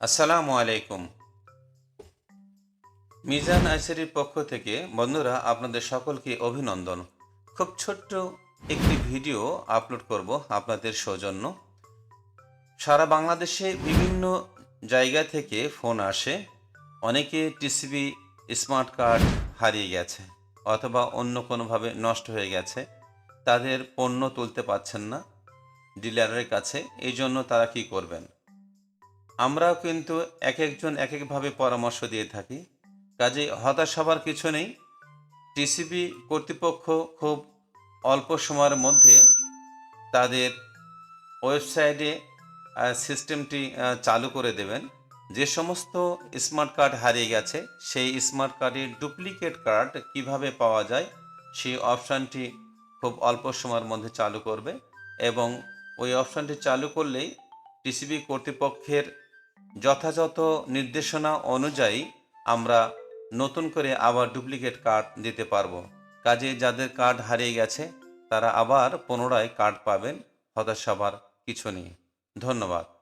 আসসালামু আলাইকুম। মিজান আইসারির পক্ষ থেকে বন্ধুরা, আপনাদের সকলকে অভিনন্দন। খুব ছোট্ট একটি ভিডিও আপলোড করব আপনাদের সৌজন্য। সারা বাংলাদেশে বিভিন্ন জায়গা থেকে ফোন আসে। অনেকে টিসিবি, স্মার্ট কার্ড হারিয়ে গেছে অথবা অন্য কোনোভাবে নষ্ট হয়ে গেছে। তাদের পণ্য তুলতে পারছেন না ডিলারের কাছে। এই জন্য তারা কি করবেন? আমরাও কিন্তু এক একজন এক একভাবে পরামর্শ দিয়ে থাকি। কাজে হতাশ হবার কিছু নেই। টিসিবি কর্তৃপক্ষ খুব অল্প সময়ের মধ্যে তাদের ওয়েবসাইটে সিস্টেমটি চালু করে দেবেন। যে সমস্ত স্মার্ট কার্ড হারিয়ে গেছে, সেই স্মার্ট কার্ডের ডুপ্লিকেট কার্ড কীভাবে পাওয়া যায়, সেই অপশানটি খুব অল্প সময়ের মধ্যে চালু করবে এবং ওই অপশানটি চালু করলেই টিসিবি কর্তৃপক্ষের যথাযথ নির্দেশনা অনুযায়ী আমরা নতুন করে আবার ডুপ্লিকেট কার্ড দিতে পারব। কাজে যাদের কার্ড হারিয়ে গেছে, তারা আবার পুনরায় কার্ড পাবেন। হতাশ হবার কিছু নেই। ধন্যবাদ।